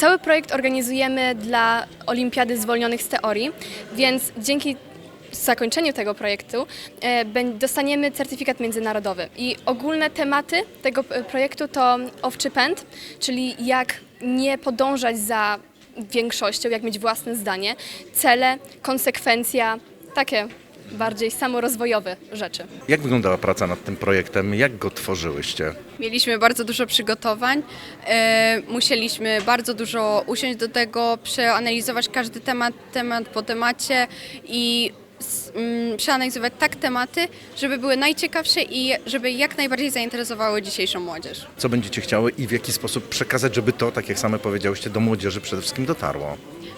Cały projekt organizujemy dla Olimpiady Zwolnionych z Teorii, więc dzięki zakończeniu tego projektu e, dostaniemy certyfikat międzynarodowy. I ogólne tematy tego e, projektu to owczy pęd, czyli jak nie podążać za większością, jak mieć własne zdanie, cele, konsekwencja, takie bardziej samorozwojowe rzeczy. Jak wyglądała praca nad tym projektem? Jak go tworzyłyście? Mieliśmy bardzo dużo przygotowań. E, musieliśmy bardzo dużo usiąść do tego, przeanalizować każdy temat, temat po temacie i s- mm, przeanalizować tak tematy, żeby były najciekawsze i żeby jak najbardziej zainteresowały dzisiejszą młodzież. Co będziecie chciały i w jaki sposób przekazać, żeby to, tak jak same powiedziałyście, do młodzieży przede wszystkim dotarło?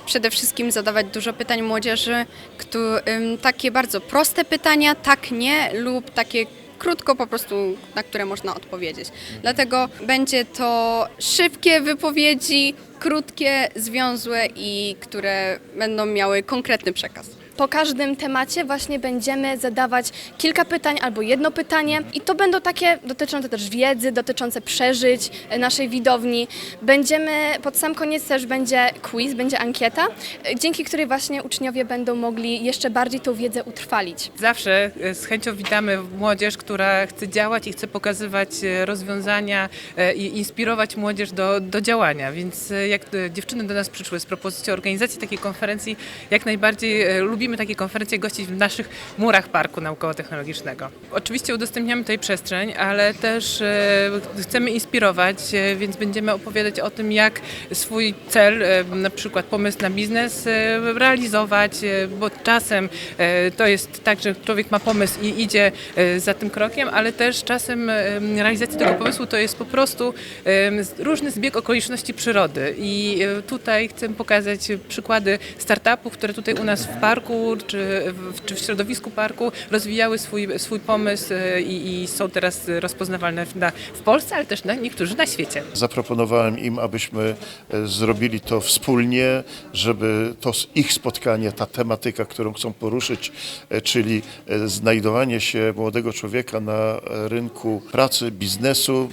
Przede wszystkim zadawać dużo pytań młodzieży, któ- ym, takie bardzo proste pytania, tak, nie lub takie krótko po prostu, na które można odpowiedzieć. Dlatego będzie to szybkie wypowiedzi, krótkie, związłe i które będą miały konkretny przekaz. Po każdym temacie właśnie będziemy zadawać kilka pytań albo jedno pytanie i to będą takie dotyczące też wiedzy, dotyczące przeżyć e, naszej widowni. Będziemy, pod sam koniec też będzie quiz, będzie ankieta, e, dzięki której właśnie uczniowie będą mogli jeszcze bardziej tą wiedzę utrwalić. Zawsze e, z chęcią witamy młodzież, która chce działać i chce pokazywać rozwiązania i inspirować młodzież do, do działania. Więc jak dziewczyny do nas przyszły z propozycją organizacji takiej konferencji, jak najbardziej e, lubimy takie konferencje gościć w naszych murach Parku Naukowo-Technologicznego. Oczywiście udostępniamy tutaj przestrzeń, ale też e, chcemy inspirować, e, więc będziemy opowiadać o tym, jak swój cel, e, na przykład pomysł na biznes, realizować, bo czasem to jest tak, że człowiek ma pomysł i idzie za tym krokiem, ale też czasem realizacja tego pomysłu to jest po prostu różny zbieg okoliczności przyrody. I tutaj chcę pokazać przykłady startupów, które tutaj u nas w parku czy w, czy w środowisku parku rozwijały swój, swój pomysł e, i, i są teraz rozpoznawalne w, na, w Polsce, ale też na, niektórzy na świecie. Zaproponowałem im, abyśmy e, zrobili to wspólnie, żeby to ich spotkanie, ta tematyka, którą chcą poruszyć, e, czyli znajdowanie się młodego człowieka na rynku pracy, biznesu,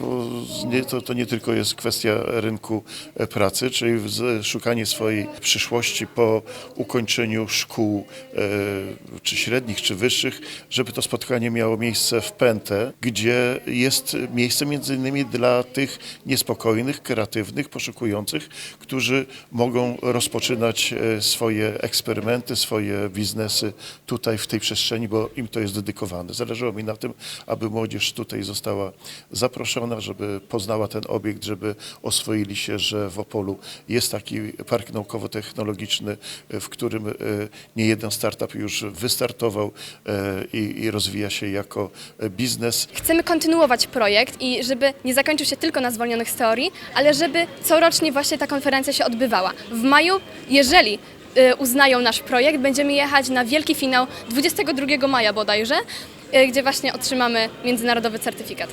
to, to nie tylko jest kwestia rynku pracy, czyli szukanie swojej przyszłości po ukończeniu szkół czy średnich, czy wyższych, żeby to spotkanie miało miejsce w Pętę, gdzie jest miejsce między innymi dla tych niespokojnych, kreatywnych, poszukujących, którzy mogą rozpoczynać e, swoje eksperymenty, swoje biznesy tutaj w tej przestrzeni, bo im to jest dedykowane. Zależało mi na tym, aby młodzież tutaj została zaproszona, żeby poznała ten obiekt, żeby oswoili się, że w Opolu jest taki park naukowo-technologiczny, e, w którym e, nie startup już wystartował e, i, i rozwija się jako e, biznes. Chcemy kontynuować projekt i żeby nie zakończył się tylko na zwolnionych z teorii, ale żeby corocznie właśnie ta konferencja się odbywała. W maju, jeżeli y, uznają nasz projekt, będziemy jechać na wielki finał 22 maja bodajże, gdzie właśnie otrzymamy międzynarodowy certyfikat.